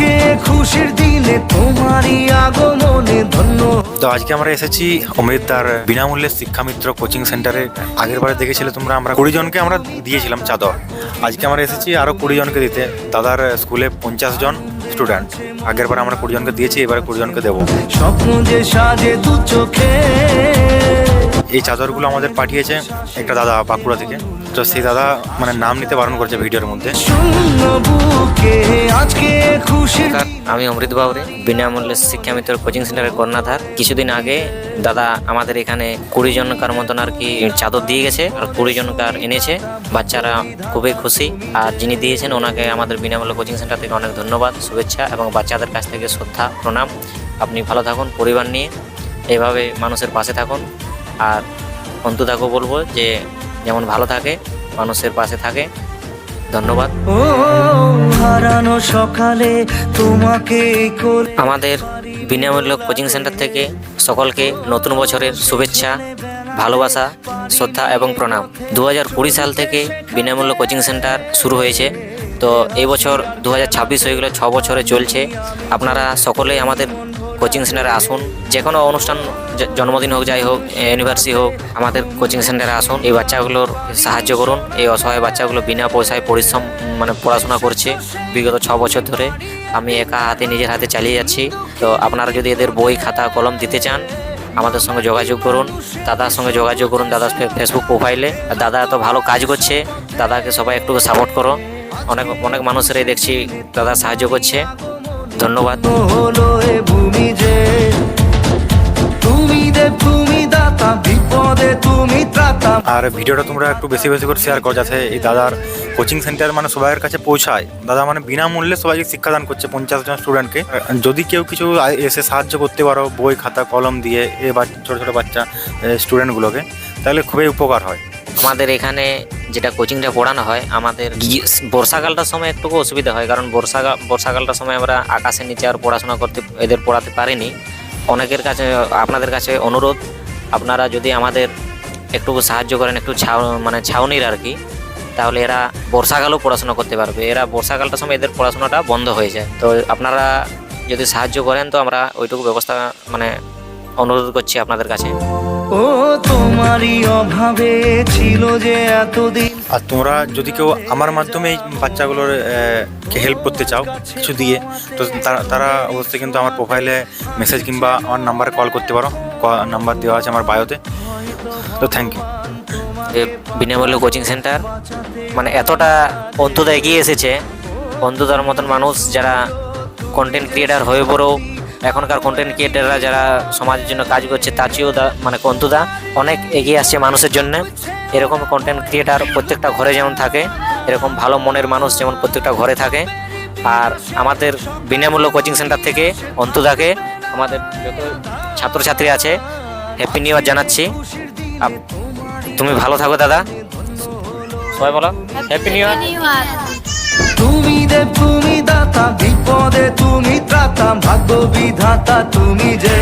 আজকে খুশির দিনে তোমারই আগমনে ধন্য? তো আজকে আমরা এসেছি অমৃতদার বিনামূল্যে শিক্ষামিত্র কোচিং সেন্টারে। আগের বারে দেখেছিলে তোমরা আমরা কুড়ি জনকে আমরা দিয়েছিলাম চাদর। আজকে আমরা এসেছি আরও কুড়ি জনকে দিতে। দাদার স্কুলে পঞ্চাশ জন স্টুডেন্ট। আগের বার আমরা কুড়ি জনকে দিয়েছি এবারে কুড়ি জনকে দেবো। স্বপ্ন যে সাজে দু চোখে। এই চাদরগুলো আমাদের পাঠিয়েছে একটা দাদা বাঁকুড়া থেকে। তো সেই দাদা মানে নাম নিতে বারণ করছে ভিডিওর মধ্যে। আমি অমৃত বাবুরে বিনামূল্যে শিক্ষামিত্র কোচিং সেন্টারের কর্ণধার। কিছুদিন আগে দাদা আমাদের এখানে কুড়ি জনকার মতন আর কি চাদর দিয়ে গেছে আর কুড়ি জনকার এনেছে। বাচ্চারা খুবই খুশি আর যিনি দিয়েছেন ওনাকে আমাদের বিনামূল্য কোচিং সেন্টার থেকে অনেক ধন্যবাদ শুভেচ্ছা এবং বাচ্চাদের কাছ থেকে শ্রদ্ধা প্রণাম। আপনি ভালো থাকুন পরিবার নিয়ে। এভাবে মানুষের পাশে থাকুন। আর অন্তুদাকেও বলব যে যেমন ভালো থাকে মানুষের পাশে থাকে। ধন্যবাদ। হারানো সকালে তোমাকে আমাদের বিনামূল্য কোচিং সেন্টার থেকে সকলকে নতুন বছরের শুভেচ্ছা ভালোবাসা শ্রদ্ধা এবং প্রণাম। দু হাজার কুড়ি সাল থেকে বিনামূল্য কোচিং সেন্টার শুরু হয়েছে। তো এই বছর দু হাজার ছাব্বিশ হয়ে গেলে ছ বছরে চলছে। আপনারা সকলেই আমাদের কোচিং সেন্টারে আসুন। যে কোনো অনুষ্ঠান জন্মদিন হোক, যাই হোক ইউনিভার্সিটি হোক, আমাদের কোচিং সেন্টারে আসুন। এই বাচ্চাগুলোর সাহায্য করুন। এই অসহায় বাচ্চাগুলো বিনা পয়সায় পরিশ্রম মানে পড়াশোনা করছে বিগত ছ বছর ধরে। আমি একা হাতে নিজের হাতে চালিয়ে যাচ্ছি। তো আপনারা যদি এদের বই, খাতা, কলম দিতে চান, আমাদের সঙ্গে যোগাযোগ করুন। দাদার সঙ্গে যোগাযোগ করুন দাদার ফেসবুক প্রোফাইলে দাদা এত ভালো কাজ করছে, দাদাকে সবাই একটু সাপোর্ট করো। অনেক অনেক মানুষেরাই দেখছি দাদা সাহায্য করছে। ধন্যবাদ। আর ভিডিওটা তোমরা একটু বেশি বেশি করে শেয়ার করো যাতে এই দাদার কোচিং সেন্টার মানে সবার কাছে পৌঁছায়। দাদা মানে বিনামূল্যে সবাইকে শিক্ষাদান করছে পঞ্চাশ জন স্টুডেন্টকে যদি কেউ কিছু এসে সাহায্য করতে পারো, বই খাতা, কলম দিয়ে এ ছোটো ছোটো বাচ্চা স্টুডেন্টগুলোকে তাহলে খুবই উপকার হয়। আমাদের এখানে যেটা কোচিংটা পড়ানো হয়, আমাদের বর্ষাকালটার সময় একটু অসুবিধা হয়, কারণ বর্ষাকাল বর্ষাকালটার সময় আমরা আকাশের নিচে আর পড়াশোনা করতে, এদের পড়াতে পারিনি। অনেকের কাছে, আপনাদের কাছে অনুরোধ, আপনারা যদি আমাদের একটু সাহায্য করেন একটু ছাউ মানে ছাউনির আর কি। তাহলে এরা বর্ষাকালেও পড়াশোনা করতে পারবে। এরা বর্ষাকালটার সময় এদের পড়াশোনাটা বন্ধ হয়ে যায়। তো আপনারা যদি সাহায্য করেন তো আমরা ওইটুকু ব্যবস্থা মানে অনুরোধ করছি আপনাদের কাছে। ও তোমারই অভাবে ছিল যে এতদিন। আর তোমরা যদি কেউ আমার মাধ্যমে এই বাচ্চাগুলোর কে হেল্প করতে চাও কিছু দিয়ে তো তারা তারা অবশ্যই কিন্তু আমার প্রোফাইলে মেসেজ কিংবা আমার নাম্বারে কল করতে পারো। নাম্বার দেওয়া আছে আমার বায়োতে। তো থ্যাংক ইউ বিনামূল্য কোচিং সেন্টার মানে এতটা অন্তদা এগিয়ে এসেছে অন্তদার মতন মানুষ যারা কন্টেন্ট ক্রিয়েটার হয়ে পড়েও এখনকার কন্টেন্ট ক্রিয়েটাররা যারা সমাজের জন্য কাজ করছে, তার চেয়েও মানে অন্তদা অনেক এগিয়ে আসছে মানুষের জন্য। এরকম কন্টেন্ট ক্রিয়েটার প্রত্যেকটা ঘরে যেমন থাকে, এরকম ভালো মনের মানুষ যেমন প্রত্যেকটা ঘরে থাকে। আর আমাদের বিনামূল্য কোচিং সেন্টার থেকে অন্তদাকে আমাদের যত ছাত্রছাত্রী আছে হ্যাপি নিউ ইয়ার জানাচ্ছি। তুমি ভালো থাকো দাদা। সবাই বলো হ্যাপি নিউ ইয়ার তুমি দেব তুমি দাতা বিপদে তুমি ত্রাতা ভাগ্য বিধাতা তুমি যে।